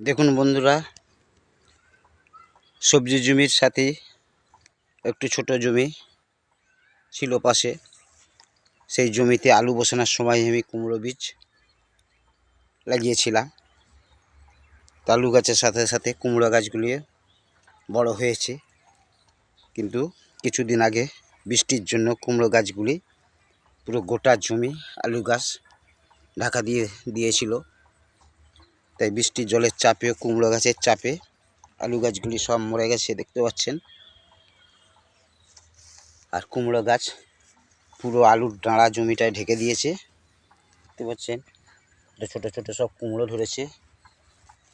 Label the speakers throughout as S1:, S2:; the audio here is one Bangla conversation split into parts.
S1: দেখুন বন্ধুরা, সবজি জমির সাথে একটু ছোট জমি ছিল পাশে। সেই জমিতে আলু বসানোর সময় আমি কুমড়ো বীজ লাগিয়েছিলাম। আলু গাছের সাথে সাথে কুমড়ো গাছগুলি বড় হয়েছে। কিন্তু কিছুদিন আগে বৃষ্টির জন্য কুমড়ো গাছগুলি পুরো গোটা জমি আলু গাছ ঢাকা দিয়ে দিয়েছিল। তাই বৃষ্টির জলের চাপে, কুমড়ো গাছের চাপে, আলু গাছগুলি সব মরে গেছে, দেখতে পাচ্ছেন। আর কুমড়ো গাছ পুরো আলুর ডাঁড়া জমিটায় ঢেকে দিয়েছে, দেখতে পাচ্ছেন। ছোট ছোট সব কুমড়ো ধরেছে।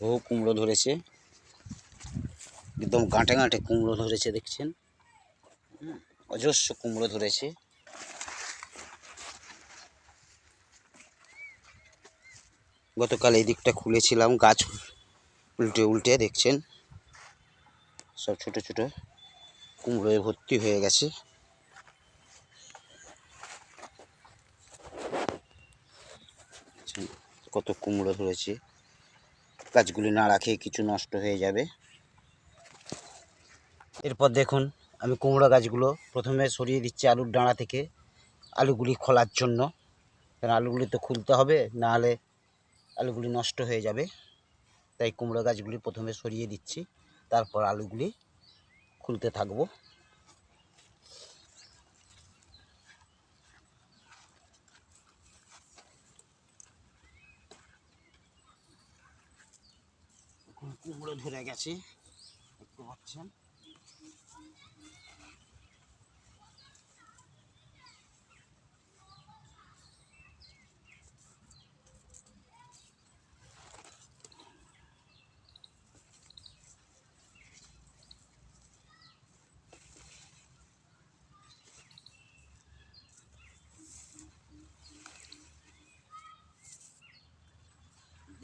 S1: বহু কুমড়ো ধরেছে। একদম গাঁটে গাঁটে কুমড়ো ধরেছে, দেখছেন। অজস্র কুমড়ো ধরেছে। গতকাল এই দিকটা খুলেছিলাম, গাছ উল্টে উল্টে দেখছেন। সব ছোট ছোট কুমড়োয় ভর্তি হয়ে গেছে। কত কুমড়ো ধরেছে। গাছগুলি না রাখে কিছু নষ্ট হয়ে যাবে। এরপর দেখুন, আমি কুমড়ো গাছগুলো প্রথমে সরিয়ে দিচ্ছি আলুর ডাঁড়া থেকে, আলুগুলি খোলার জন্য। কারণ আলুগুলি তো খুলতে হবে, নাহলে আলুগুলি নষ্ট হয়ে যাবে। তাই কুমড়ো গাছগুলি প্রথমে সরিয়ে দিচ্ছি। তারপর আলুগুলি খুলতে থাকব। কুমড়ো ধরে গেছে, দেখতে পাচ্ছেন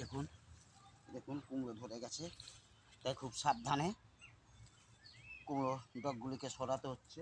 S1: দেখুন দেখুন কুমড়ো ধরে গেছে। তাই খুব সাবধানে কুমড়ো ডগগুলিকে সরাতে হচ্ছে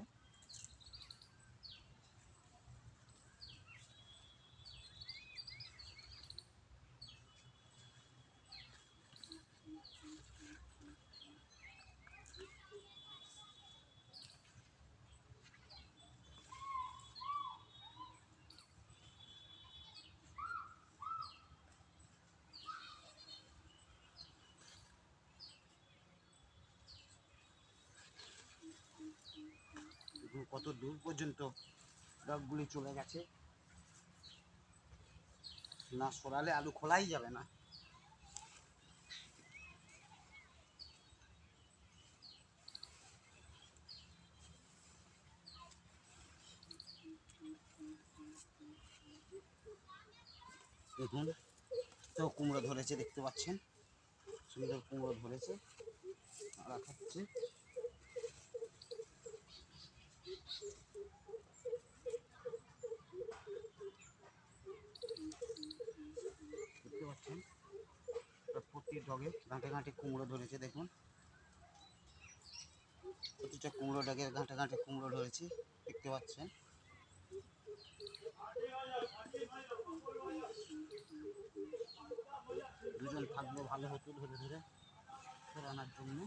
S1: দেখুন কত দূর পর্যন্ত ডগগুলি চলে গেছে, না সরালে আলু খোলাই যাবে না। দেখুন, তো কুমড়ো ধরেছে, দেখতে পাচ্ছেন? সুন্দর কুমড়ো ধরেছে। আর দেখতে পাচ্ছেন আর প্রতি গাঁটে কুমড়ো ধরেছে, দেখুন। প্রতিটা কুমড়ো ডাকে গাঁটে গাঁটে কুমড়ো ধরেছে, দেখতে পাচ্ছেন। দুজন থাকব ভালো হতো ধরে ধরে ফেরানোর জন্য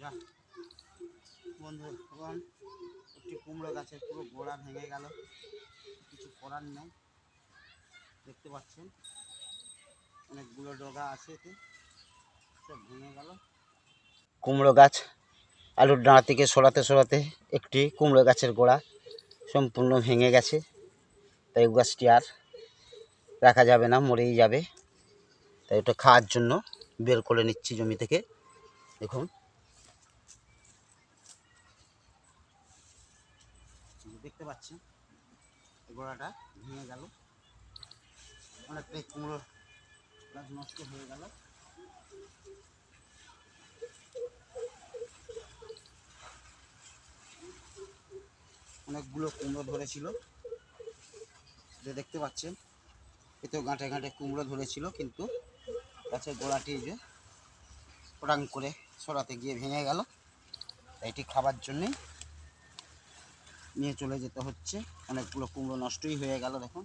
S1: যা বন্ধুগণ একটি কুমড়ো গাছের পুরো গোড়া ভেঙে গেল। কিছু করার নেই। দেখতে পাচ্ছেন, অনেকগুলো ডগা আছে এতে। সব ভেঙে গেল। কুমড়ো গাছ আলুর ডাঁড়া থেকে সরাতে সরাতে একটি কুমড়ো গাছের গোড়া সম্পূর্ণ ভেঙে গেছে। তাই গাছটি আর রাখা যাবে না, মরেই যাবে। তাই ওটা খাওয়ার জন্য বের করে নিচ্ছি জমি থেকে। দেখুন। দেখতে পাচ্ছেন। গোড়াটা ভেঙে গেল। অনেকটাই কুমড়ো গাছ নষ্ট হয়ে গেল। অনেকগুলো কুমড়ো ধরেছিল। যে দেখতে পাচ্ছেন। এতেও গাঁটে গাঁটে কুমড়ো ধরেছিল, কিন্তু গাছের গোড়াটি যে ওটাং করে সরাতে গিয়ে ভেঙে গেল। এটি খাবার জন্যেই নিয়ে চলে যেতে হচ্ছে। অনেকগুলো কুমড়ো নষ্টই হয়ে গেল দেখুন।